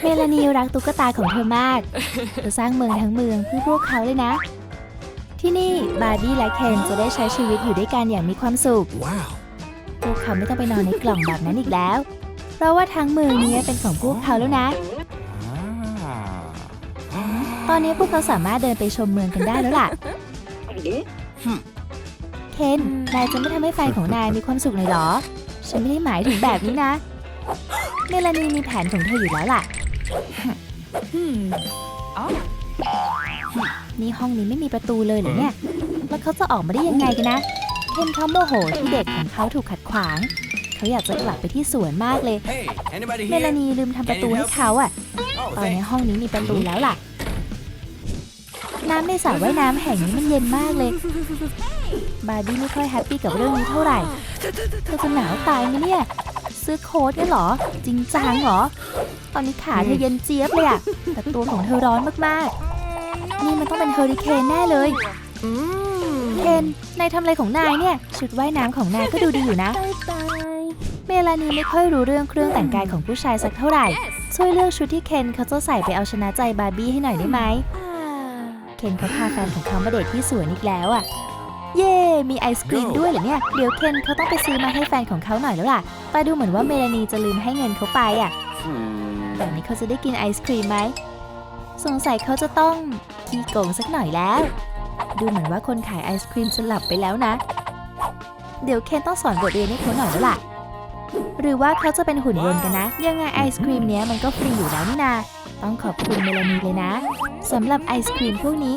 เมลานีรักตุ๊กตาของเธอมาก เธอสร้างเมืองทั้งเมืองเพื่อพวกเขาเลยนะ ที่นี่บาร์บี้และเคนจะได้ใช้ชีวิตอยู่ด้วยกันอย่างมีความสุข Wow. พวกเขาไม่ต้องไปนอนในกล่องแบบนั้นอีกแล้ว เพราะว่าทั้งเมืองนี้เป็นของพวกเขาแล้วนะ Ah. ตอนนี้พวกเขาสามารถเดินไปชมเมืองกันได้แล้วล่ะ เคน นายจะไม่ทำให้แฟนของนายมีความสุขเลยเหรอ ฉันไม่ได้หมายถึงแบบนี้นะ เมลานีมีแผนของเธออยู่แล้วล่ะนี่ห้องนี้ไม่มีประตูเลยเหรอเนี่ย แล้วเขาจะออกมาได้ยังไงกันนะ เคนเขาโมโหที่เด็กของเขาถูกขัดขวาง เขาอยากจะกลับไปที่สวนมากเลย Hey, anybody เมลา here? นีลืมทำประตูให้เขาอะ Oh, ตอนนี้ thanks. ห้องนี้มีประตูแล้วล่ะ น้ำในสระว่ายน้ำแห่งนี้มันเย็นมากเลย บาร์บี้ไม่ค่อยแฮปปี้กับเรื่องนี้เท่าไหร่ เธอจะหนาวตายไหมเนี่ย ซื้อโค้ทเนี่ยเหรอ จริงจังเหรอ ตอนนี้ขาเธอเย็นเจี๊ยบเลยอะแต่ตัวของเธอร้อนมากๆ นี่มันต้องเป็นเฮอริเคนแน่เลยเคนนายทำอะไรของนายเนี่ย ชุดว่ายน้ำของนายก็ดูดีอยู่นะ เมลานีไม่ค่อยรู้เรื่องเครื่องแต่งกายของผู้ชายสักเท่าไหร่ ช่วยเลือกชุดที่เคนเขาจะใส่ไปเอาชนะใจบาร์บี้ให้หน่อยได้ไหม เคนเขาพาแฟนของเขามาเดทที่สวนอีกแล้วอะ เย่ มีไอศกรีมด้วยเหรอเนี่ย เดี๋ยวเคนเขาต้องไปซื้อมาให้แฟนของเขาหน่อยแล้วล่ะ แต่ดูเหมือนว่าเมลานีจะลืมให้เงินเขาไปอะ แบบนี้เขาจะได้กินไอศครีมไหม สงสัยเขาจะต้องขี้โกงสักหน่อยแล้ว ดูเหมือนว่าคนขายไอศครีมจะหลับไปแล้วนะ เดี๋ยวเคนต้องสอนบทเรียนให้เขาหน่อยแล้วล่ะ หรือว่าเขาจะเป็นหุ่นยนต์กันนะ ยังไงไอศครีมเนี้ยมันก็ฟรีอยู่แล้วนี่นาต้องขอบคุณเมลานีเลยนะสำหรับไอศครีมพวกนี้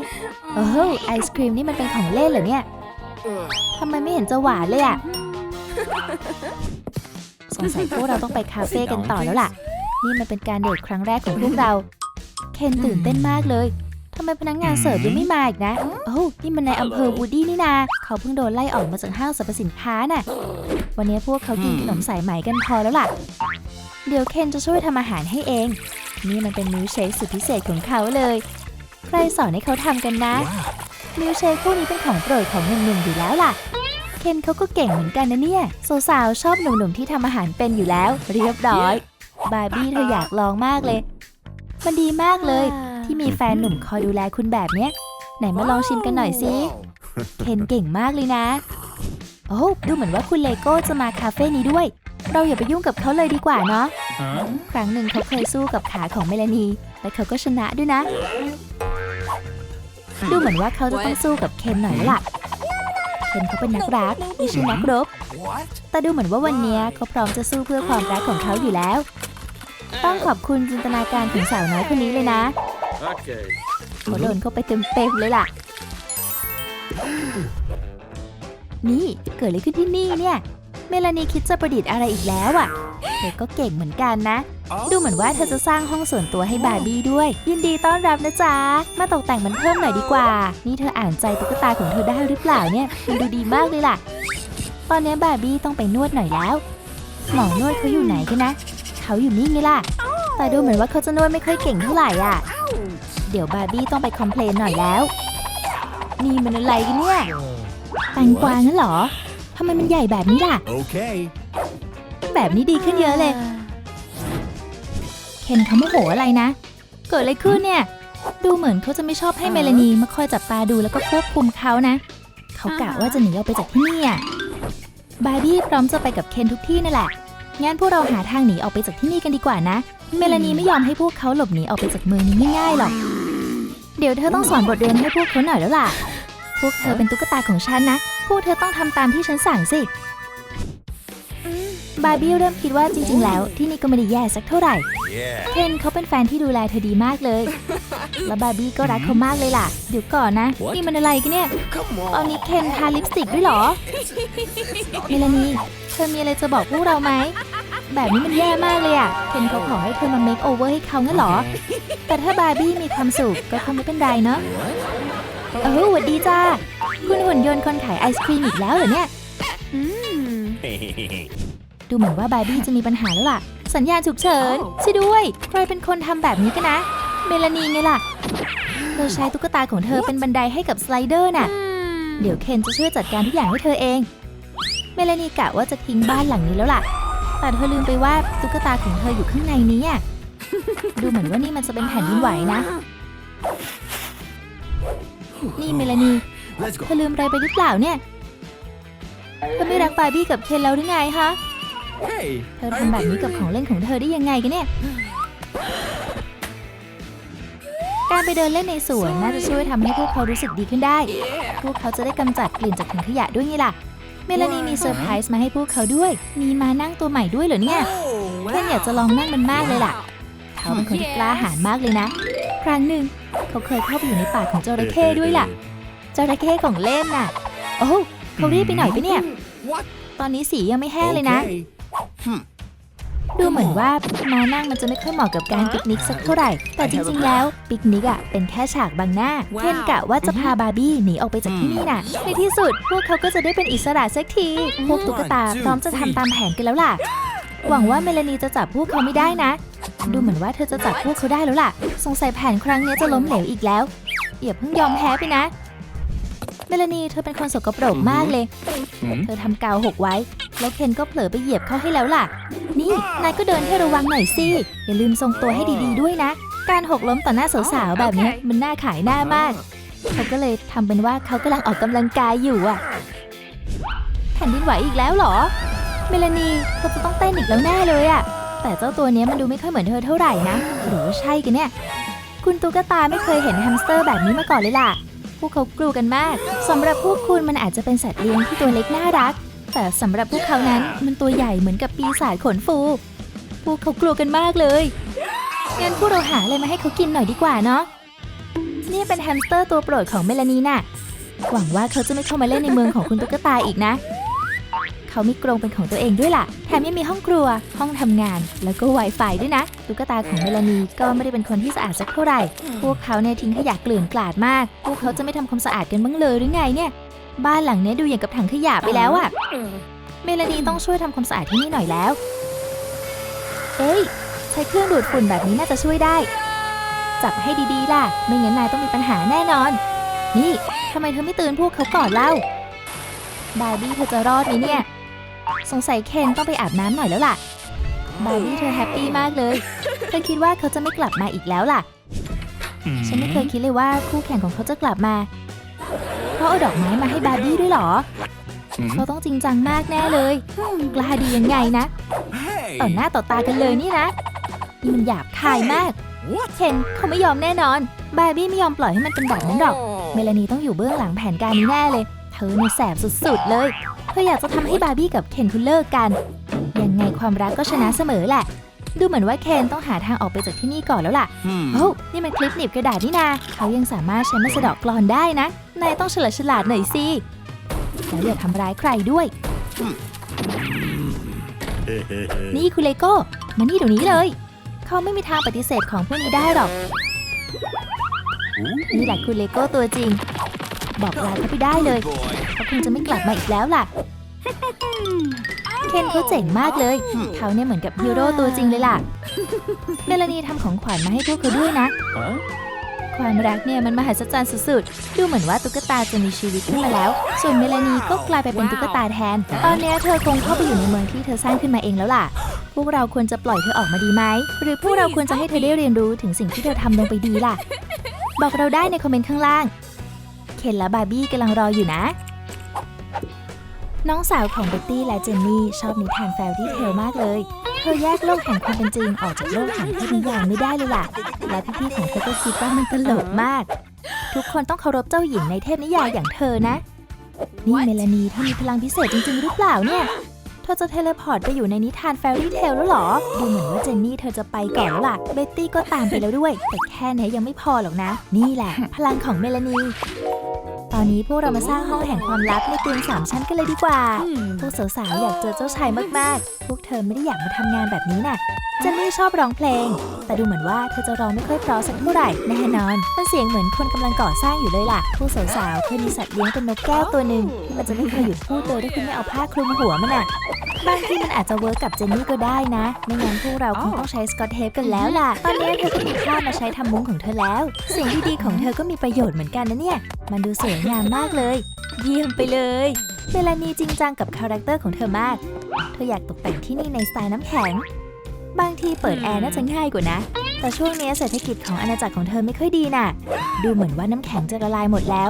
โอ้โหไอศครีมนี่มันเป็นของเล่นเหรอเนี่ย ทำไมไม่เห็นจะหวานเลยอะสงสัยพวกเราต้องไปคาเฟ่กันต่อแล้วล่ะ นี่มันเป็นการเดทครั้งแรกของพวกเรา เคนตื่นเต้นมากเลยทำไมพนักงานเสิร์ฟยังไม่มาอีกนะ โอ้านี่มันในอำเภอวูดดี้นี่นา เขาเพิ่งโดนไล่ออกมาจากห้างสรรพสินค้าน่ะ วันนี้พวกเขากินขนมสายไหมกันพอแล้วล่ะ เดี๋ยวเคนจะช่วยทำอาหารให้เอง นี่มันเป็นมิลค์เชคสุดพิเศษของเขาเลย ใครสอนให้เขาทำกันนะ Wow. มิลเชคพวกนี้เป็นของโปรดของหนุ่มๆอยู่แล้วล่ะ เคนเขาก็เก่งเหมือนกันนะเนี่ยสาวๆชอบหนุ่มๆที่ทำอาหารเป็นอยู่แล้ว เรียบร้อย บาร์บี้เธออยากลองมากเลย มันดีมากเลย ที่มีแฟนหนุ่มคอยดูแลคุณแบบเนี้ย ไหนมาลองชิมกันหน่อยสิเคนเก่งมากเลยนะ โอ้ดูเหมือนว่าคุณเลโก้จะมาคาเฟ่นี้ด้วย เราอย่าไปยุ่งกับเขาเลยดีกว่าเนาะครั้งหนึ่งเขาเคยสู้กับขาของเมลานีและเขาก็ชนะด้วยนะ ดูเหมือนว่าเขาจะต้องสู้กับเคนหน่อยแล้วล่ะ เคนเขาเป็นนักรักไม่ใช่นักรบ What? แต่ดูเหมือนว่าวันเนี้ยเขาพร้อมจะสู้เพื่อความรักของเขาอยู่แล้ว ต้องขอบคุณจินตนาการของสาวน้อยคนนี้เลยนะ Okay. เขาโดนเข้าไปเต็มๆเลยล่ะ นี่เกิดอะไรขึ้นที่นี่เนี่ย เมลานีคิดจะประดิษฐ์อะไรอีกแล้วอะ เธอก็เก่งเหมือนกันนะ ดูเหมือนว่าเธอจะสร้างห้องส่วนตัวให้บาร์บี้ด้วย ยินดีต้อนรับนะจ๊ะ มาตกแต่งมันเพิ่มหน่อยดีกว่า นี่เธออ่านใจตุ๊กตาของเธอได้หรือเปล่าเนี่ยมันดูดีมากเลยล่ะ ตอนนี้บาร์บี้ต้องไปนวดหน่อยแล้วหมอนวดเขาอยู่ไหนกันนะ เขาอยู่นี่ไงล่ะ แต่ดูเหมือนว่าเขาจะนวดไม่ค่อยเก่งเท่าไหร่อะ เดี๋ยวบาร์บี้ต้องไปคอมเพลนหน่อยแล้ว นี่มันอะไรกันเนี่ยแตงกวานั่นเหรอ ทำไมมันใหญ่แบบนี้ล่ะ Okay. แบบนี้ดีขึ้นเยอะเลย เคนเขาโมโหอะไรนะ เกิดอะไรขึ้นเนี่ย ดูเหมือนเขาจะไม่ชอบให้เมลานีมาคอยจับตาดูแล้วก็ควบคุมเขานะ เขากะว่าจะหนีออกไปจากที่นี่อะบาร์บี้พร้อมจะไปกับเคนทุกที่นั่นแหละ งั้นพวกเราหาทางหนีออกไปจากที่นี่กันดีกว่านะ เมลานีไม่ยอมให้พวกเขาหลบหนีออกไปจากเมืองนี้ง่ายๆหรอก เดี๋ยวเธอต้องสอนบทเรียนให้พวกเขาหน่อยแล้วล่ะ พวกเธอเป็นตุ๊กตาของฉันนะ พวกเธอต้องทำตามที่ฉันสั่งสิบาร์บี้เริ่มคิดว่าจริง ๆ แล้ว ที่นี่ก็ไม่ได้แย่สักเท่าไหร่ Yeah. เคนเขาเป็นแฟนที่ดูแลเธอดีมากเลย และบาร์บี้ก็รักเขามากเลยล่ะ เดี๋ยวก่อนนะ นี่มันอะไรกันเนี่ย Come ตอน on. นี้เคนทาลิปสติกด้วยเหรอ เมลานีเธอมีอะไรจะบอกพวกเราไหม แบบนี้มันแย่มากเลยอะเคนเขาขอให้เธอมาเมคโอเวอร์ให้เขางั้นเหรอ แต่ถ้าบาร์บี้มีความสุขก็คงไม่เป็นไรเนาะเออหวัดดีจ้า คุณหุ่นยนต์คนขายไอศครีมอีกแล้วเหรอเนี่ยดูเหมือนว่าบาร์บี้จะมีปัญหาแล้วล่ะ สัญญาณฉุกเฉินช่วยด้วย ใครเป็นคนทำแบบนี้กันนะ เมลานีไงล่ะ เธอใช้ตุ๊กตาของเธอเป็นบันไดให้กับสไลเดอร์น่ะ เดี๋ยวเคนจะช่วยจัดการทุกอย่างให้เธอเอง เมลานีกะว่าจะทิ้งบ้านหลังนี้แล้วล่ะ แต่เธอลืมไปว่าตุ๊กตาของเธออยู่ข้างในนี้อะดูเหมือนว่านี่มันจะเป็นแผ่นดินไหวนะ นี่เมลานี Let's เธอลืมอะไรไปหรือเปล่าเนี่ยเธอไม่รักบาร์บี้กับเคนแล้วหรือไงคะ Hey, เธอทำแบบนี้กับของเล่นของเธอได้ยังไงกันเนี่ย การไปเดินเล่นในสวนน่าจะช่วยทำให้พวกเขารู้สึกดีขึ้นได้ พวกเขาจะได้กำจัดกลิ่นจากถังขยะด้วยไงล่ะ เมลานีมีเซอร์ไพรส์มาให้พวกเขาด้วย มีมานั่งตัวใหม่ด้วยเหรอเนี่ย Oh, เคนอยากจะลองนั่งมันมากเลยล่ะ เขาเป็นคนที่กล้าหาญมากเลยนะ ครั้งหนึ่งเขาเคยเข้าไปอยู่ในป่ากของจระเข้ด้วยล่ะ จระเข้ของเล่นน่ะ โอ้เขารีบไปหน่อยไปะเนี่ย What? ตอนนี้สียังไม่แห้งเลยนะ Okay. ดูเหมือนว่ามานั่งมันจะไม่ค่อยเหมาะกับการปิกนิกสักเท่าไหร่ แต่จริงๆแล้วปิกนิกอะเป็นแค่ฉากบังหน้าว้าวเคนกะว่าจะพาบาร์บี้หนีออกไปจากที่นี่น่ะ ในที่สุดพวกเขาก็จะได้เป็นอิสระสักที พวกตุ๊กตาพร้อมจะทำตามแผนกันแล้วล่ะ หวังว่าเมลานีจะจับพวกเขาไม่ได้นะ ดูเหมือนว่าเธอจะจับพวกเขาได้แล้วล่ะ สงสัยแผนครั้งนี้จะล้มเหลวอีกแล้วอย่าเพิ่งยอมแพ้ไปนะเม ลานีเธอเป็นคนสกปรกมากเลย Hmm? เธอทำกาวหกไว้ แล้วเคนก็เผลอไปเหยียบเข้าให้แล้วล่ะ นี่ นายก็เดินให้ระวังหน่อยสิ อย่าลืมทรงตัวให้ดีๆด้วยนะ การหกล้มต่อหน้าสาวๆแบบเนี้ยโอเคมันน่าขายหน้ามาก เขาก็เลยทำเป็นว่าเขากำลังออกกำลังกายอยู่อะแผ่นดินไหวอีกแล้วเหรอ เมลานีเธอจะต้องเต้นอีกแล้วแน่เลยอะแต่เจ้าตัวเนี้ยมันดูไม่ค่อยเหมือนเธอเท่าไหร่นะ หรือว่าใช่กันเนี่ย คุณตุ๊กตาไม่เคยเห็นแฮมสเตอร์แบบนี้มาก่อนเลยล่ะพ วกเขากลัวกันมากสำหรับพวกคุณมันอาจจะเป็นสัตว์เลี้ยงที่ตัวเล็กน่ารัก แต่สำหรับพวกเขานั้นมันตัวใหญ่เหมือนกับปีศาจขนฟู พวกเขากลัวกันมากเลยงั้นพวกเราหาอะไรมาให้เขากินหน่อยดีกว่าเนาะนี่เป็นแฮมสเตอร์ตัวโปรดของเมลานีน่ะหวังว่าเขาจะไม่เข้ามาเล่นในเมืองของคุณตุ๊กตาอีกนะ เขามีกรงเป็นของตัวเองด้วยล่ะ แถมยังมีห้องครัว ห้องทำงาน แล้วก็ Wi-Fi ด้วยนะ ตุ๊กตาของเมลานีก็ไม่ได้เป็นคนที่สะอาดสักเท่าไหร่ พวกเขาเนี่ยทิ้งขยะเกลื่อนกลาดมาก พวกเขาจะไม่ทำความสะอาดกันบ้างเลยหรือไงเนี่ย บ้านหลังเนี้ยดูอย่างกับถังขยะไปแล้วอะเมลานีต้องช่วยทำความสะอาดที่นี่หน่อยแล้ว เอ้ย ใช้เครื่องดูดฝุ่นแบบนี้น่าจะช่วยได้ จับให้ดีๆล่ะ ไม่งั้นนายต้องมีปัญหาแน่นอน นี่ทำไมเธอไม่เตือนพวกเขาก่อนเล่า บาร์บี้เธอจะรอดไหมเนี่ย สงสัยเคนต้องไปอาบน้ำหน่อยแล้วล่ะ บาร์บี้เธอแฮปปี้มากเลย เธอคิดว่าเขาจะไม่กลับมาอีกแล้วล่ะ ฉันไม่เคยคิดเลยว่าคู่แข่งของเขาจะกลับมา เขาเอาดอกไม้มาให้บาร์บี้ด้วยเหรอ Hmm? เขาต้องจริงจังมากแน่เลยกล้าดียังไงนะ Hey. ต่อหน้าต่อตากันเลยนี่นะนี่มันหยาบคายมาก What? เคนเขาไม่ยอมแน่นอน บาร์บี้ไม่ยอมปล่อยให้มันเป็นแบบนั้นหรอก เมลานีต้องอยู่เบื้องหลังแผนการนี้แน่เลย เธอเนี่ยแสบสุดๆเลย เธออยากจะทำให้บาร์บี้กับเคนคุณเลิกกัน ยังไงความรักก็ชนะเสมอแหละ ดูเหมือนว่าเคนต้องหาทางออกไปจากที่นี่ก่อนแล้วล่ะ Hmm. โอ้านี่มันคลิปหนีบกระดาษนี่นา เขายังสามารถใช้มาสะเดอกกลอนได้นะ นายต้องฉลาดฉลาดๆหน่อยสิแล้วอย่าทำร้ายใครด้วย นี่คุณเลโก้ มานี่เดี๋ยวนี้เลย เขาไม่มีทางปฏิเสธของพวกนี้ได้หรอก นี่แหละคุณเลโก้ตัวจริง บอกลาเขาไปได้เลยเขาคงจะไม่กลับมาอีกแล้วล่ะ เคนเขาเจ๋งมากเลย เขาเนี่ยเหมือนกับฮีโร่ตัวจริงเลยล่ะ เมลานีทำของขวัญมาให้พวกเขาด้วยนะ ความรักเนี่ยมันมหัศจรรย์สุดๆ ดูเหมือนว่าตุ๊กตาจะมีชีวิตขึ้นมาแล้ว ส่วนเมลานีก็กลายไปเป็นตุ๊กตาแทน ตอนนี้เธอคงเข้าไปอยู่ในเมืองที่เธอสร้างขึ้นมาเองแล้วล่ะ พวกเราควรจะปล่อยเธอออกมาดีไหม หรือพวกเราควรจะให้เธอได้เรียนรู้ถึงสิ่งที่เธอทำลงไปดีล่ะ บอกเราได้ในคอมเมนต์ข้างล่าง นและบาร์บี้กำลังรออยู่นะ น้องสาวของเบ็ตตี้และเจนนี่ชอบนิทานแฟรี่เทลมากเลย เธอแยกโลกแห่งความเป็นจริงออกจากโลกแห่งเทพนิยายไม่ได้เลยล่ะ และพี่ๆของเธอก็คิดว่ามันตลกมาก ทุกคนต้องเคารพเจ้าหญิงในเทพนิยายอย่างเธอนะ นี่เมลานีเธอมีพลังพิเศษจริง ๆ หรือเปล่าเนี่ย เธอจะเทเลพอร์ตไปอยู่ในนิทานแฟรี่เทลแล้วหรอ ดูเหมือนว่าเจนนี่เธอจะไปก่อนแล้วล่ะ เบ็ตตี้ก็ตามไปแล้วด้วย แต่แค่นี้ยังไม่พอหรอกนะ นี่แหละ พลังของเมลานี ตอนนี้พวกเรามาสร้างห้องแห่งความลับในเตียงสามชั้นกันเลยดีกว่า พวกสาวๆอยากเจอเจ้าชายมากๆ พวกเธอไม่ได้อยากมาทำงานแบบนี้น่ะเจนนี่ชอบร้องเพลง แต่ดูเหมือนว่าเธอจะร้องไม่ค่อยเพราะสักเท่าไหร่ แน่นอน มันเสียงเหมือนคนกำลังก่อสร้างอยู่เลยล่ะพวกสาวๆเคยมีสัตว์เลี้ยงเป็นนกแก้วตัวหนึ่งที่มันจะไม่เคยหยุดพูดเลยถ้าคุณไม่เอาผ้าคลุมหัวมันน่ะ บางทีมันอาจจะเวิร์กกับเจนนี่ก็ได้นะ ไม่งั้นพวกเราคงต้องใช้สกอตเทปกันแล้วล่ะ ตอนนี้เธอก็มีผ้ามาใช้ทำมุ้งของเธอแล้ว เสียงดีๆของเธอก็มีประโยชน์เหมือนกันนะเนี่ยมันดูสวยงามมากเลย เยี่ยมไปเลย เมลานีจริงจังกับคาแรคเตอร์ของเธอมาก เธออยากตกแต่งที่นี่ในสไตล์น้ำแข็ง บางทีเปิดแอร์น่าจะง่ายกว่านะ แต่ช่วงนี้เศรษฐกิจของอาณาจักรของเธอไม่ค่อยดีน่ะ ดูเหมือนว่าน้ำแข็งจะละลายหมดแล้ว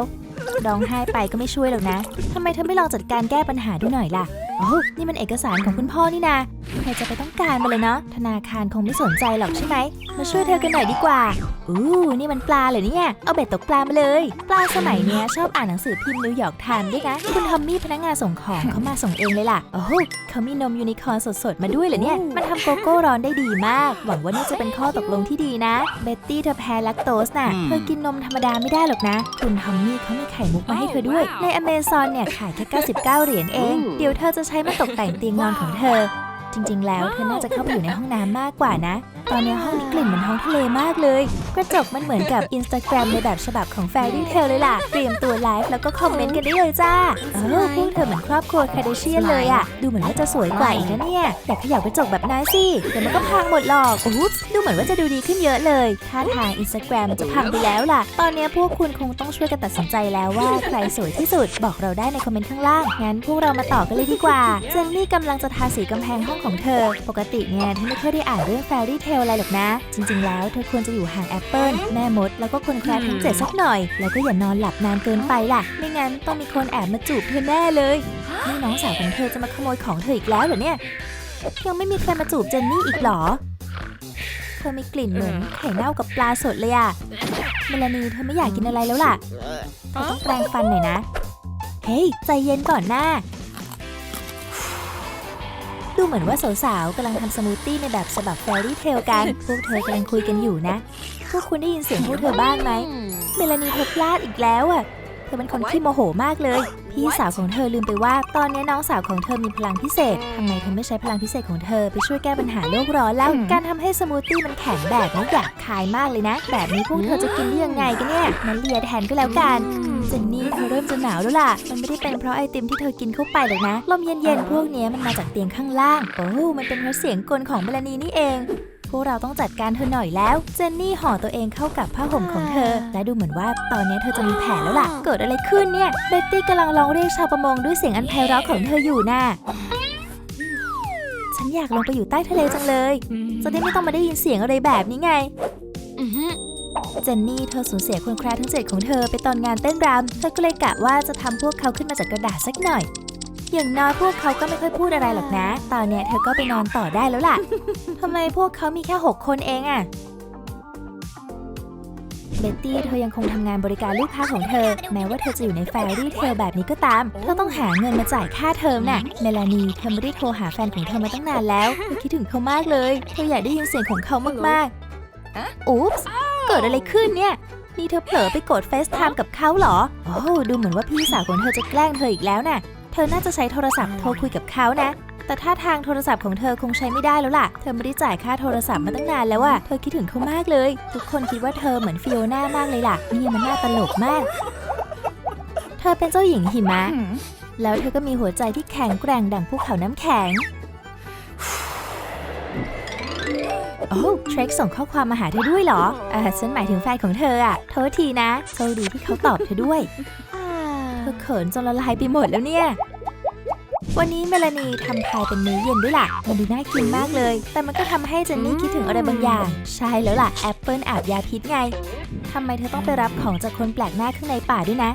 ร้องไห้ไปก็ไม่ช่วยหรอกนะทำไมเธอไม่ลองจัดการแก้ปัญหาดูหน่อยล่ะโอ้นี่มันเอกสารของคุณพ่อนี่นาใครจะไปต้องการมาเลยเนาะธนาคารคงไม่สนใจหรอกใช่ไหมมาช่วยเธอกันหน่อยดีกว่าอู้นี่มันปลาเหรอเนี่ยเอาเบ็ดตกปลามาเลย ปลาสมัยเนี้ยชอบอ่านหนังสือพิมพ์นิวยอร์กไทม์ด้วยนะคุณทอมมี่พนักงานส่งของเขามาส่งเองเลยล่ะโอ้โหเขามีนมยูนิคอร์นสดๆมาด้วยเหรอเนี่ยมันทำโกโก้ร้อนได้ดีมาก หวังว่านี่จะเป็นข้อตกลงที่ดีนะเบ็ตตี้เธอแพ้แลคโตสน่ะเธอกินนมธรรมดาไม่ได้หรอกนะ คุณทอมมี่เขามีไข่มุกมาให้เธอด้วย ในอเมซอนเนี่ยขายแค่ 99 เหรียญเอง เดี๋ยวเธอจะใช้มาตกแต่งเตียงนอนของเธอ จริงๆ แล้วเธอน่าจะเข้าไปอยู่ในห้องน้ำมากกว่านะตอนนี้ห้องนี้กลิ่นเหมือนท้องทะเลมากเลย กระจกมันเหมือนกับ Instagram ในแบบฉบับของ Fairy Tale เลยล่ะ เตรียมตัวไลฟ์แล้วก็คอมเมนต์กันได้เลยจ้า เออพวกเธอเหมือนครอบครัวคาเดเชียนเลยอะดูเหมือนว่าจะสวยกว่าอีกนะเนี่ย แต่ขย่ากระจกแบบนั้นสิเดี๋ยวมันก็พังหมดหรอกอุ๊บดูเหมือนว่าจะดูดีขึ้นเยอะเลยท่าทาง Instagram จะพังไปแล้วล่ะ ตอนนี้พวกคุณคงต้องช่วยกันตัดสินใจแล้วว่าใครสวยที่สุดบอกเราได้ในคอมเมนต์ข้างล่างงั้นพวกเรามาต่อกันเลยดีกว่าเจนนี่กำลังจะทาสีกำแพงห้องของเธอ ปกติเนี่ยเธอไม่ค่อยได้อ่านเรื่อง Fairy Tale อะไรหรอกนะ จริง ๆ แล้วเธอควรจะอยู่ห่างแอปเปิลแม่มด แล้วก็คนแคร์ทั้งเจ็ดสักหน่อย แล้วก็อย่านอนหลับนานเกินไปล่ะ ไม่งั้นต้องมีคนแอบมาจูบเธอแน่เลยนี่น้องสาวของเธอจะมาขโมยของเธออีกแล้วเหรอเนี่ย ยังไม่มีใครมาจูบเจนนี่อีกเหรอ เธอมีกลิ่นเหมือนไข่เน่ากับปลาสดเลยอะเมลานีเธอไม่อยากกินอะไรแล้วล่ะเธอต้องแปรงฟันหน่อยนะ เฮ้ยใจเย็นก่อนหน้า ดูเหมือนว่าสาวๆกำลังทำสมูทตี้ในแบบฉบับแฟรี่เทลกัน พวกเธอกำลังคุยกันอยู่นะ พวกคุณได้ยินเสียงพวกเธอบ้างไหม เมลานีเธอพลาดอีกแล้วอะ เธอเป็นคนขี้โมโหมากเลย พี่สาวของเธอลืมไปว่า ตอนนี้น้องสาวของเธอมีพลังพิเศษทำไมเธอไม่ใช้พลังพิเศษของเธอไปช่วยแก้ปัญหาโลกร้อนแล้ว การทำให้สมูทตี้มันแข็งแบบนี้อยากคายมากเลยนะ แบบนี้พวกเธอจะกินได้ยังไงกันเนี่ยนั้นเลียแทนก็แล้วกันเจนนี่เธอเริ่มจะหนาวแล้วล่ะ มันไม่ได้เป็นเพราะไอติมที่เธอกินเข้าไปหรอกนะ ลมเย็นๆพวกเนี้ยมันมาจากเตียงข้างล่างโอ้มันเป็นเพราะเสียงกลของเมลานีนี่เอง พวกเราต้องจัดการเธอหน่อยแล้ว เจนนี่ห่อตัวเองเข้ากับผ้าห่มของเธอ และดูเหมือนว่าตอนนี้เธอจะมีแผลแล้วล่ะ เกิดอะไรขึ้นเนี่ย เบ็ตตี้กำลังร้องเรียกชาวประมงด้วยเสียงอันไพเราะของเธออยู่น่ะ ฉันอยากลงไปอยู่ใต้ทะเลจังเลย จะได้ไม่ต้องมาได้ยินเสียงอะไรแบบนี้ไงเจนนี่เธอสูญเสียคนแคร์ทั้งเจ็ดของเธอไปตอนงานเต้นรำเธอก็เลยกะว่าจะทำพวกเขาขึ้นมาจากกระดาษสักหน่อย อย่างน้อยพวกเขาก็ไม่ค่อยพูดอะไรหรอกนะ ตอนเนี้ยเธอก็ไปนอนต่อได้แล้วล่ะ ทำไมพวกเขามีแค่ 6 คนเองอะเบ็ตตี้เธอยังคงทำงานบริการลูกค้าของเธอ แม้ว่าเธอจะอยู่ในแฟรี่เทลแบบนี้ก็ตาม เธอต้องหาเงินมาจ่ายค่าเทอมน่ะ เมลานีเธอไม่ได้โทรหาแฟนของเธอมาตั้งนานแล้ว เธอคิดถึงเขามากเลย เธออยากได้ยินเสียงของเขามากๆอุ๊ปส์เกิดอะไรขึ้นเนี่ยนี่เธอเผลอไปกดเฟซไทม์กับเขาเหรอ โอ้ดูเหมือนว่าพี่สาวของเธอจะแกล้งเธออีกแล้วน่ะ เธอน่าจะใช้โทรศัพท์โทรคุยกับเขานะ แต่ถ้าทางโทรศัพท์ของเธอคงใช้ไม่ได้แล้วล่ะ เธอไม่ได้จ่ายค่าโทรศัพท์มาตั้งนานแล้วอะเธอคิดถึงเขามากเลย ทุกคนคิดว่าเธอเหมือนฟิโอน่ามากเลยล่ะ นี่มันน่าตลกมาก เธอเป็นเจ้าหญิงหิมะ แล้วเธอก็มีหัวใจที่แข็งแกร่งดังภูเขาน้ำแข็งโอ้เทรคส่งข้อความมาหาเธอด้วยเหรออ่าฉันหมายถึงแฟนของเธออะโทษทีนะโชคดีที่เขาตอบเธอด้วย ธอเขินจนละลายไปหมดแล้วเนี่ย วันนี้เมลานีทำพายเป็นมื้อเย็นด้วยล่ะ มันดูน่ากินมากเลย แต่มันก็ทำให้เจนนี่คิดถึงอะไรบางอย่าง ใช่แล้วล่ะ แอปเปิลอาบยาพิษไง ทำไมเธอต้องไปรับของจากคนแปลกหน้าข้างในป่าด้วยนะ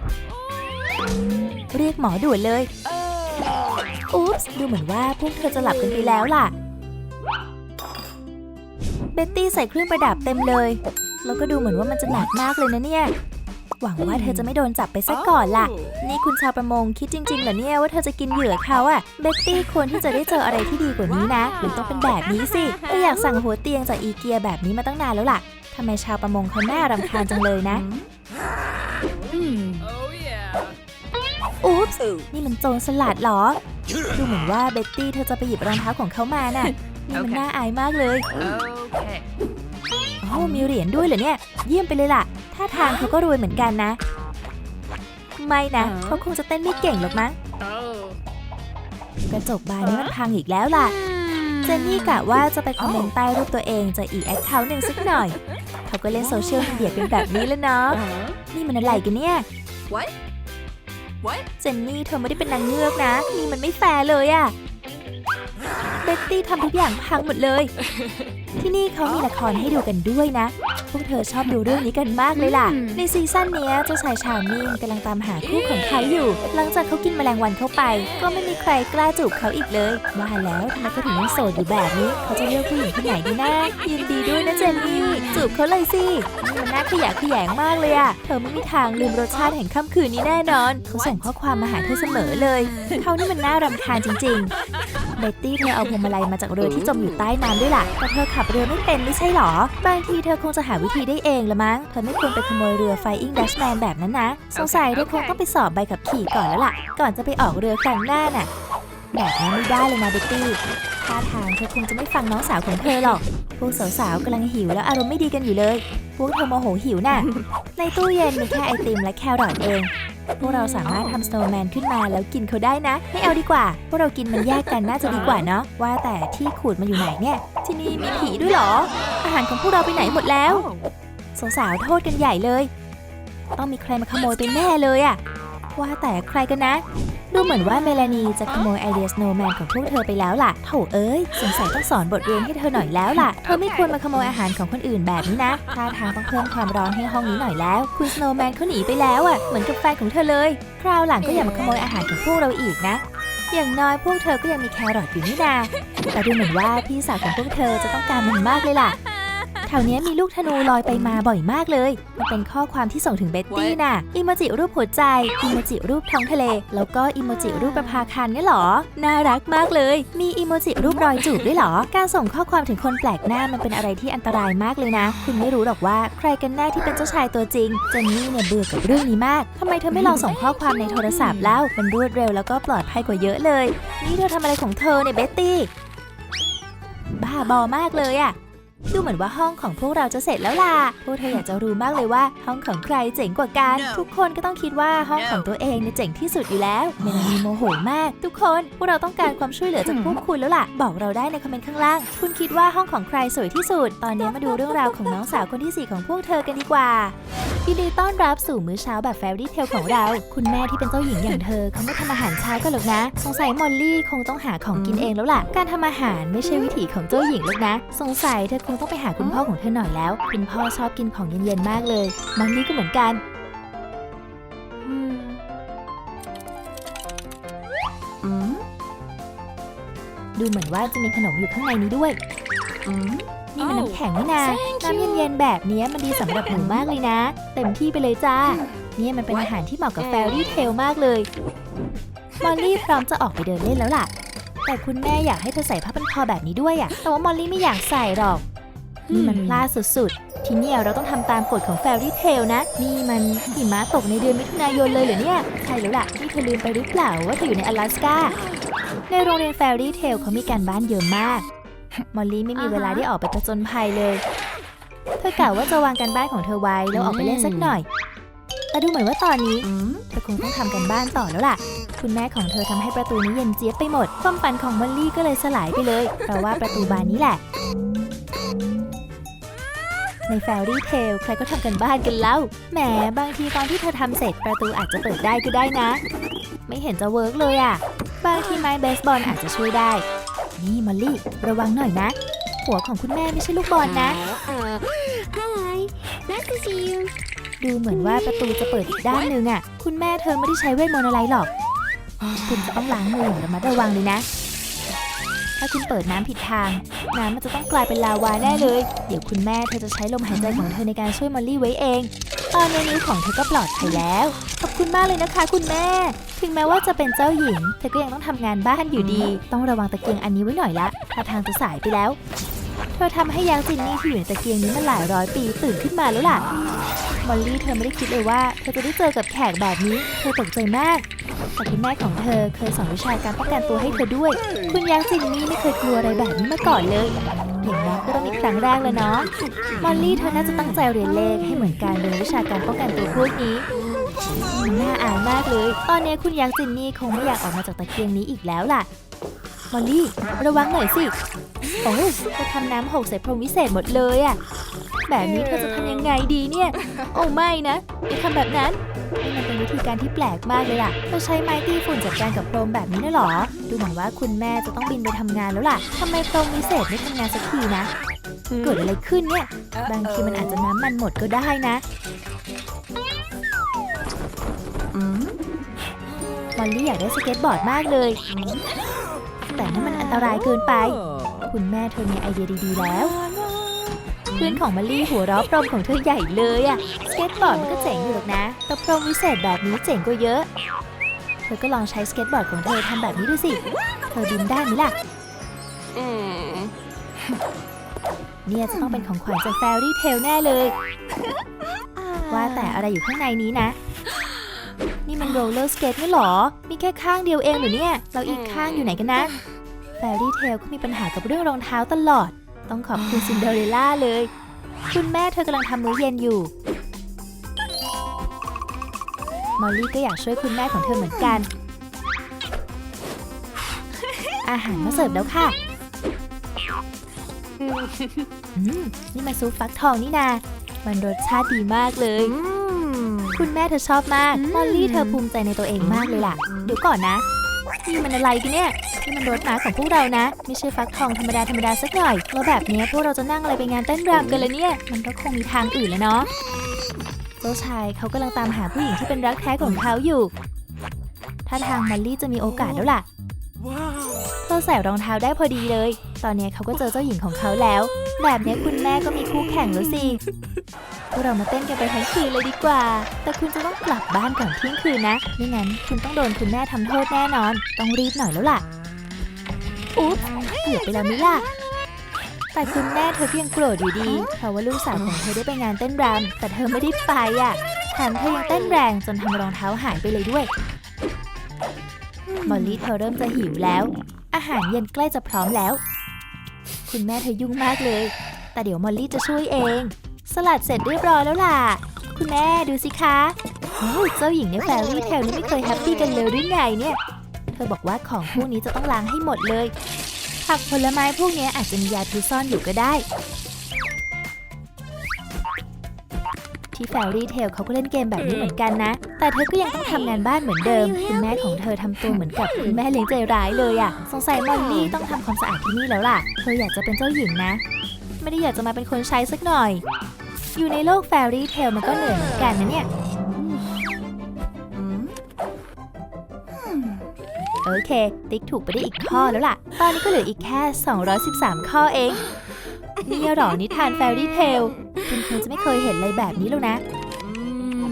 เรียกหมอด่วนเลย อุ๊ปส์ดูเหมือนว่าพวกเธอจะหลับกันไปแล้วล่ะ เบ็ตตี้ใส่เครื่องประดับเต็มเลย แล้วก็ดูเหมือนว่ามันจะหนักมากเลยนะเนี่ย หวังว่าเธอจะไม่โดนจับไปซะก่อนล่ะ นี่คุณชาวประมงคิดจริงๆเหรอเนี่ยว่าเธอจะกินเหยื่อเขาอะเบ็ตตี้ควรที่จะได้เจออะไรที่ดีกว่านี้นะหรือต้องเป็นแบบนี้สิก็อยากสั่งหัวเตียงจากอีเกียแบบนี้มาตั้งนานแล้วล่ะทำไมชาวประมงเขาหน้ารำคาญจังเลยนะ Oh yeah. อุ๊ปส์นี่มันโจรสลัดเหรอ ดูเหมือนว่าเบ็ตตี้เธอจะไปหยิบรองเท้าของเขามาน่ะ นี่มันโอเคน่าอายมากเลย Okay. โอ้มีเหรียญด้วยเหรอเนี่ย เยี่ยมไปเลยล่ะ ท่าทางเขาก็รวยเหมือนกันนะ ไม่นะอ๋อเขาคงจะเต้นไม่เก่งหรอกมั้ง Oh. กระจกบานนี้มันพังอีกแล้วล่ะ เจนนี่กะว่าจะไปคอมเมนต์ใต้รูปตัวเองจากอีกแอคเคาท์หนึ่งสักหน่อย เขาก็เล่นโซเชียลมีเดียเป็นแบบนี้แล้วเนาะ Uh-huh. นี่มันอะไรกันเนี่ย What? What? เจนนี่เธอไม่ได้เป็นนางเงือกนะ นี่มันไม่แฟร์เลยอะเบบ็ตตี้ทำทุกอย่างพังหมดเลย ที่นี่เขามีละครให้ดูกันด้วยนะ พวกเธอชอบดูเรื่องนี้กันมากเลยล่ะ ในซีซั่นเนี้ยเจ้าชายชามิงกำลังตามหาคู่ของเขาอยู่ หลังจากเขากินแมลงวันเข้าไป ก็ไม่มีใครกล้าจูบเขาอีกเลยว่าแล้วทำไมเขาถึงยังโสดอยู่แบบนี้ เขาจะเลือกผู้หญิงคนไหนดีนะยินดีด้วยนะเจนนี่จูบเขาเลยสินี่มันน่าขยะแขยงมากเลยอะเธอไม่มีทางลืมรสชาติแห่งค่ำคืนนี้แน่นอน เขาส่งข้อความมาหาเธอเสมอเลยเขานี่มันน่ารำคาญจริง ๆ เบตตี้เธอเอาพวงมาลัยมาจากเรือที่จมอยู่ใต้น้ำด้วยล่ะ แต่เธอขับเรือไม่เป็นไม่ใช่หรอ บางทีเธอคงจะหาวิธีได้เองละมั้ง เธอไม่ควรไปขโมยเรือ Flying Dutchman แบบนั้นนะ สงสัยเธอคงต้องไปสอบใบขับขี่ก่อนแล้วล่ะ ก่อนจะไปออกเรือครั้งหน้าน่ะ แบบนั้ไม่ได้เลยนะเบตตี้ท่าทางเธอคงจะไม่ฟังน้องสาวของเธอหรอก พวกสาวๆกำลังหิวแล้วอารมณ์ไม่ดีกันอยู่เลย พวกเธอโมโหหิวน่ะ ในตู้เย็นมีแค่ไอติมและแครอทเอง พวกเราสามารถทำสโนว์แมนขึ้นมาแล้วกินเขาได้นะ ไม่เอาดีกว่า พวกเรากินมันแยกกันน่าจะดีกว่าเนาะ ว่าแต่ที่ขูดมันอยู่ไหนเนี่ย ที่นี่มีผีด้วยเหรอ อาหารของพวกเราไปไหนหมดแล้ว สาวๆโทษกันใหญ่เลย ต้องมีใครมาขโมยไปแน่เลยอะ ว่าแต่ใครกันนะ ดูเหมือนว่าเมลานีจะขโมยไอเดียสโนว์แมนของพวกเธอไปแล้วล่ะโถเอ้ยสงสัยต้องสอนบทเรียนให้เธอหน่อยแล้วล่ะ เธอไม่ควรมาขโมยอาหารของคนอื่นแบบนี้นะท่าทางต้องเพิ่มความร้อนให้ห้องนี้หน่อยแล้ว คุณสโนว์แมนเขาหนีไปแล้วอะเหมือนกับแฟนของเธอเลยคราวหลังก็อย่ามาขโมยอาหารของพวกเราอีกนะ อย่างน้อยพวกเธอก็ยังมีแครอทอยู่นี่นาแต่ดูเหมือนว่าพี่สาวของพวกเธอจะต้องการมันมากเลยล่ะ แถวนี้มีลูกธนูลอยไปมาบ่อยมากเลย มันเป็นข้อความที่ส่งถึงเบ็ตตี้น่ะ อิโมจิรูปหัวใจ อิโมจิรูปท้องทะเล แล้วก็อิโมจิรูปประภาคารงั้นหรอ น่ารักมากเลย มีอิโมจิรูปรอยจูบด้วยหรอ การส่งข้อความถึงคนแปลกหน้ามันเป็นอะไรที่อันตรายมากเลยนะ คุณไม่รู้หรอกว่าใครกันแน่ที่เป็นเจ้าชายตัวจริง เจนนี่เนี่ยเบื่อกับเรื่องนี้มากทำไมเธอไม่ลองส่งข้อความในโทรศัพท์แล้ว มันรวดเร็วแล้วก็ปลอดภัยกว่าเยอะเลย นี่เธอทำอะไรของเธอเนี่ยเบ็ตตี้ บ้าบอมากเลยอะ ดูเหมือนว่าห้องของพวกเราจะเสร็จแล้วล่ะ พวกเธออยากจะรู้มากเลยว่า ห้องของใครเจ๋งกว่ากันทุกคนก็ต้องคิดว่าห้องของตัวเองเนี่ยเจ๋งที่สุดอยู่แล้ว เมลานีโมโหมาก ทุกคนพวกเราต้องการความช่วยเหลือจากพวกคุณแล้วล่ะ บอกเราได้ในคอมเมนต์ข้างล่าง คุณคิดว่าห้องของใครสวยที่สุด ตอนนี้มาดูเรื่องราวของน้องสาวคนที่สี่ของพวกเธอกันดีกว่า ยินดีต้อนรับสู่มื้อเช้าแบบแฟรี่เทลของเรา คุณแม่ที่เป็นเจ้าหญิงอย่างเธอเขาไม่ทำอาหารเช้ากันหรอกนะ สงสัยมอลลี่คงต้องหาของกินเองแล้วล่ะ การทำอาหารไม่ใช่วิถีของเจ้าหญิงหรอกนะ สงสัยเธอคงต้องไปหาคุณพ่อของเธอหน่อยแล้ว คุณพ่อชอบกินของเย็นๆมากเลยมอลลี่ก็เหมือนกันดูเหมือนว่าจะมีขนมอยู่ข้างในนี้ด้วยนี่มันน้ำแข็งนี่นา น้ำเย็นๆแบบเนี้ยมันดีสำหรับหนูมากเลยนะ เต็มที่ไปเลยจ้า เนี่ยมันเป็นอาหารที่เหมาะกับแฟรี่เทลมากเลย มอลลี่พร้อมจะออกไปเดินเล่นแล้วล่ะ แต่คุณแม่อยากให้เธอใส่ผ้าพันคอแบบนี้ด้วยอะแต่ว่ามอลลี่ไม่อยากใส่หรอก นี่มันพลาดสุดๆ ที่เนี่ยเราต้องทำตามกฎของแฟรี่เทลนะ นี่มันหิมะตกในเดือนมิถุนายนเลยเหรอเนี่ย ใช่แล้วล่ะ นี่เธอลืมไปหรือเปล่าว่าเธออยู่ในอลาสกาในโรงเรียนแฟรี่เทลเขามีการบ้านเยอะมาก มอลลี่ไม่มีเวลาได้ออกไปผจญภัยเลย เธอกล่าวว่าจะวางการบ้านของเธอไว้แล้วออกไปเล่นสักหน่อย แต่ดูเหมือนว่าตอนนี้เธอคงต้องทำกันบ้านต่อแล้วล่ะคุณแม่ของเธอทำให้ประตูนี้เย็นเจี๊ยบไปหมด ความฝันของมอลลี่ก็เลยสลายไปเลย เพราะว่าประตูบานนี้แหละ ในแฟรี่เทลใครก็ทำกันบ้านกันแล้ว แหมบางทีตอนที่เธอทำเสร็จประตูอาจจะเปิดได้ก็ได้นะ ไม่เห็นจะเวิร์กเลยอะ่ะ บางทีไม้เบสบอลอาจจะช่วยได้ นี่มอลลี่ ระวังหน่อยนะ หัวของคุณแม่ไม่ใช่ลูกบอลนะ Hi, nice to see you. ดูเหมือนว่าประตูจะเปิดอีกด้านหนึ่งอะ คุณแม่เธอไม่ได้ใช้เวทมนต์อะไรหรอก คุณจะต้องล้างมืออย่างระมัดระวังเลยนะ ถ้าคุณเปิดน้ำผิดทาง น้ำมันจะต้องกลายเป็นลาวาแน่เลย เดี๋ยวคุณแม่เธอจะใช้ลมหายใจของเธอในการช่วยมอลลี่ไว้เอง ตอนนี้นิ้วของเธอก็ปลอดภัยแล้ว ขอบคุณมากเลยนะคะ คุณแม่ ถึงแม้ว่าจะเป็นเจ้าหญิง เธอก็ยังต้องทำงานบ้านอยู่ดี ต้องระวังตะเกียงอันนี้ไว้หน่อยละถ้าทางจะสายไปแล้ว เธอทำให้ยางจินนี่ที่อยู่ในตะเกียงนี้มาหลายร้อยปีตื่นขึ้นมาแล้วล่ะ มอลลี่เธอไม่ได้คิดเลยว่า เธอจะได้เจอกับแขกแบบนี้ เธอตกใจมาก แต่คุณแม่ของเธอเคยสอนวิชาการป้องกันตัวให้เธอด้วย คุณยางจินนี่ไม่เคยกลัวอะไรแบบนี้มาก่อนเลยอย่างน้อยก็ต้องมีครั้งแรกแล้วเนาะมอลลี่เธอน่าจะตั้งใจเรียนเลขให้เหมือนการเรียนวิชาการป้องกันตัวพวกนี้น่าอายมากเลย ตอนนี้คุณยางจินนี่คงไม่อยากออกมาจากตะเกียงนี้อีกแล้วล่ะ มอลลี่ ระวังหน่อยสิ โอ้ยเธอทำน้ำหกใส่พรมวิเศษหมดเลยอะแบบนี้เธอจะทำยังไงดีเนี่ย โอ้ไม่นะอย่าทำแบบนั้นนี่มันเป็นวิธีการที่แปลกมากเลยล่ะเราใช้ไม้ตีฝุ่นจัดการกับโพรมแบบนี้น่ะเหรอ ดูเหมือนว่าคุณแม่จะต้องบินไปทำงานแล้วล่ะทำไมโพรมวิเศษไม่ทำงานสักทีนะ เกิดอะไรขึ้นเนี่ย บางทีมันอาจจะน้ำมันหมดก็ได้นะมอลลี่อยากได้สเก็ตบอร์ดมากเลยแต่นั่นมัน อันตรายเกินไป คุณแม่เธอมีไอเดียดีๆแล้ว เพื่อนของมอลลี่หัวเราะพรมของเธอใหญ่เลยอะสเก็ตบอร์ดมันก็เจ๋งอยู่หรอกนะแต่พรมวิเศษแบบนี้เจ๋งกว่าเยอะ เธอก็ลองใช้สเก็ตบอร์ดของเธอทำแบบนี้ดูสิ เธอบินได้ไหมล่ะเนี่ยจะต้องเป็นของขวัญจากแฟรี่เทลแน่เลย ว่าแต่อะไรอยู่ข้างในนี้นะ นี่มันโรลเลอร์สเกตไม่หรอ มีแค่ข้างเดียวเองเหรือเนี่ย เราอีกข้างอยู่ไหนกันนะ แฟรี่เทลก็มีปัญหากับเรื่องรองเท้าตลอด ต้องขอบคุณซินเดอเรลล่าเลย คุณแม่เธอกำลังทำมื้อเย็นอยู่ มอลลี่ก็อยากช่วยคุณแม่ของเธอเหมือนกัน อาหารมาเสิร์ฟแล้วค่ะ อืม นี่มันซุปฟักทองนี่นา มันรสชาติดีมากเลย คุณแม่เธอชอบมาก มอลลี่เธอภูมิใจในตัวเองมากเลยล่ะ เดี๋ยวก่อนนะ นี่มันอะไรกันเนี่ยนี่มันรถม้าของพวกเรานะ ไม่ใช่ฟักทองธรรมดาธรรมดาสักหน่อย แล้วแบบนี้พวกเราจะนั่งอะไรไปงานเต้นรำกันเลยเนี่ย มันก็คงมีทางอื่นแล้วเนาะ เจ้าชายเขากำลังตามหาผู้หญิงที่เป็นรักแท้ของเขาอยู่ ถ้าทางมอลลี่จะมีโอกาสแล้วล่ะเธอใส่รองเท้าได้พอดีเลย ตอนนี้เขาก็เจอเจ้าหญิงของเขาแล้ว แบบนี้คุณแม่ก็มีคู่แข่งแล้วสิ พวกเรามาเต้นกันไปทั้งคืนเลยดีกว่า แต่คุณจะต้องกลับบ้านก่อนเที่ยงคืนนะ ไม่งั้นคุณต้องโดนคุณแม่ทำโทษแน่นอน ต้องรีบหน่อยแล้วล่ะ อุ๊บเกือบไปแล้วมิล่ะ แต่คุณแม่เธอก็ยังโกรธอยู่ดี เพราะว่าลูกสาวของเธอได้ไปงานเต้นรำแต่เธอไม่ได้ไปอะแถมเธอยังเต้นแรงจนทำรองเท้าหายไปเลยด้วย มอลลี่เธอเริ่มจะหิวแล้ว อาหารเย็นใกล้จะพร้อมแล้ว คุณแม่เธอยุ่งมากเลย แต่เดี๋ยวมอลลี่จะช่วยเอง สลัดเสร็จเรียบร้อยแล้วล่ะ คุณแม่ดูสิคะโอ้เจ้าหญิงในแฟรี่เทลนี่ไม่เคยแฮปปี้กันเลยหรือไงเนี่ย เธอบอกว่าของพวกนี้จะต้องล้างให้หมดเลย ผักผลไม้พวกนี้อาจจะมียาพิษซ่อนอยู่ก็ได้ ที่แฟรี่เทลเขาก็เล่นเกมแบบนี้เหมือนกันนะ แต่เธอก็ยังต้องทำงานบ้านเหมือนเดิม คุณแม่ของเธอทำตัวเหมือนกับคุณแม่เลี้ยงใจร้ายเลยอะ่ะสงสัยมอลลี่ต้องทำความสะอาดที่นี่แล้วล่ะ เธออยากจะเป็นเจ้าหญิงนะ ไม่ได้อยากจะมาเป็นคนใช้สักหน่อย อยู่ในโลกแฟรี่เทลมันก็เหนื่อยเหมือนกันนะเนี่ย โอเค ติ๊กถูกไปได้อีกข้อแล้วล่ะ ตอนนี้ก็เหลืออีกแค่ 213 ข้อเอง นี่หรอนิทานแฟรี่เทลคุณคงจะไม่เคยเห็นอะไรแบบนี้แล้วนะ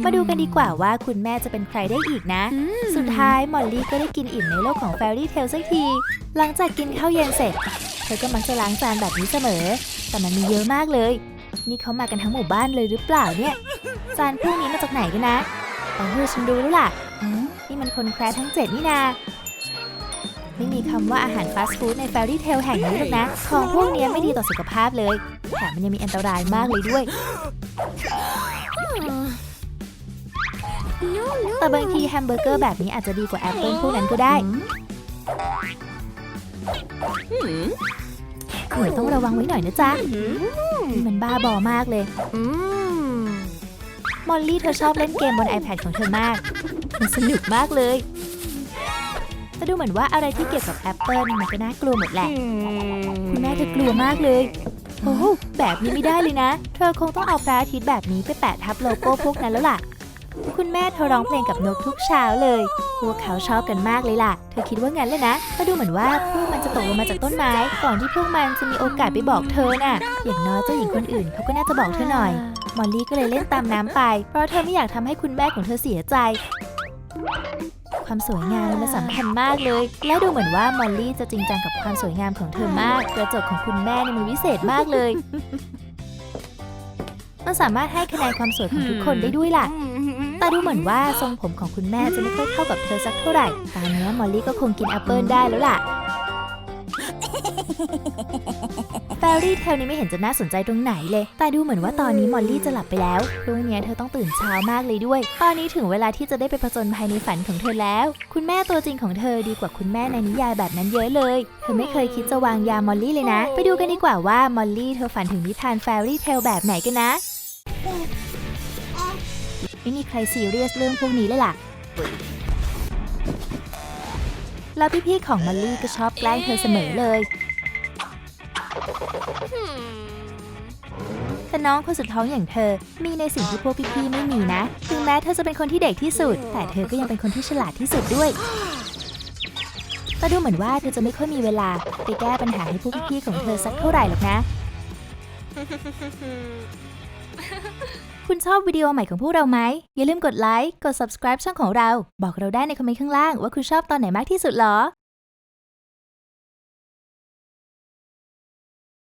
มาดูกันดีกว่าว่าคุณแม่จะเป็นใครได้อีกนะ สุดท้ายมอลลี่ก็ได้กินอิ่มในโลกของแฟรี่เทลสักที หลังจากกินข้าวเย็นเสร็จ เธอก็มักจะล้างจานแบบนี้เสมอ แต่มันมีเยอะมากเลย นี่เขามากันทั้งหมู่บ้านเลยหรือเปล่าเนี่ยจานพวกนี้มาจากไหนกันนะอ๋อฉันรู้แล้วล่ะนี่มันคนแคร์ทั้งเจ็ดนี่นาไม่มีคำว่าอาหารฟาสต์ฟู้ดในแฟรี่เทลแห่งนี้หรอกนะ ของพวกนี้ไม่ดีต่อสุขภาพเลยแถมมันยังมีอันตรายมากเลยด้วย แต่บางทีแฮมเบอร์เกอร์แบบนี้อาจจะดีกว่าแอปเปิลพวกนั้นก็ได้ หนูต้องระวังไว้หน่อยนะจ๊ะนี่มันบ้าบอมากเลย มอลลี่เธอชอบเล่นเกมบน iPad ของเธอมาก มันสนุกมากเลย แต่ดูเหมือนว่าอะไรที่เกี่ยวกับแอปเปิลมันก็น่ากลัวหมดแหละ คุณแม่เธอกลัวมากเลย โอ้โหแบบนี้ไม่ได้เลยนะ เธอคงต้องเอาพระอาทิตย์แบบนี้ไปแปะทับโลโก้พวกนั้นแล้วล่ะ คุณแม่เธอร้องเพลงกับนกทุกเช้าเลย พวกเขาชอบกันมากเลยล่ะ เธอคิดว่างั้นเลยนะ ก็ดูเหมือนว่าพวกมันจะตกลงมาจากต้นไม้ ก่อนที่พวกมันจะมีโอกาสไปบอกเธอน่ะ อย่างน้อยเจ้าหญิงคนอื่นเขาก็น่าจะบอกเธอหน่อย มอลลี่ก็เลยเล่นตามน้ำไป เพราะเธอไม่อยากทำให้คุณแม่ของเธอเสียใจ ความสวยงามมันสำคัญมากเลย และดูเหมือนว่ามอลลี่จะจริงจังกับความสวยงามของเธอมาก กระจกของคุณแม่นี่มันวิเศษมากเลย มันสามารถให้คะแนนความสวยของทุกคนได้ด้วยล่ะ แต่ดูเหมือนว่าทรงผมของคุณแม่จะไม่ค่อยเข้ากับเธอสักเท่าไหร่ ตอนนี้มอลลี่ก็คงกินแอปเปิลได้แล้วล่ะ แฟรี่เทลนี้ไม่เห็นจะน่าสนใจตรงไหนเลย แต่ดูเหมือนว่าตอนนี้มอลลี่จะหลับไปแล้วพรุ่งนี้เธอต้องตื่นเช้ามากเลยด้วย ตอนนี้ถึงเวลาที่จะได้ไปผจญภัยในฝันของเธอแล้ว คุณแม่ตัวจริงของเธอดีกว่าคุณแม่ในนิยายแบบนั้นเยอะเลย เธอไม่เคยคิดจะวางยามอลลี่เลยนะ ไปดูกันดีกว่าว่ามอลลี่เธอฝันถึงนิทานแฟรี่เทลแบบไหนกันนะ ไม่มีใครซีเรียสเรื่องพวกนี้เลยล่ะ แล้วพี่ๆของมอลลี่ก็ชอบแกล้งเธอเสมอเลย แต่น้องคนสุดท้องอย่างเธอ มีในสิ่งที่พวกพี่ๆไม่มีนะ ถึงแม้เธอจะเป็นคนที่เด็กที่สุด แต่เธอก็ยังเป็นคนที่ฉลาดที่สุดด้วยแต่ดูเหมือนว่าเธอจะไม่ค่อยมีเวลาไปแก้ปัญหาให้พวกพี่ๆของเธอสักเท่าไหร่หรอกนะ คุณชอบวิดีโอใหม่ของพวกเราไหม อย่าลืมกดไลค์ กด subscribe ช่องของเรา บอกเราได้ในคอมเมนต์ข้างล่างว่าคุณชอบตอนไหนมากที่สุดหรอ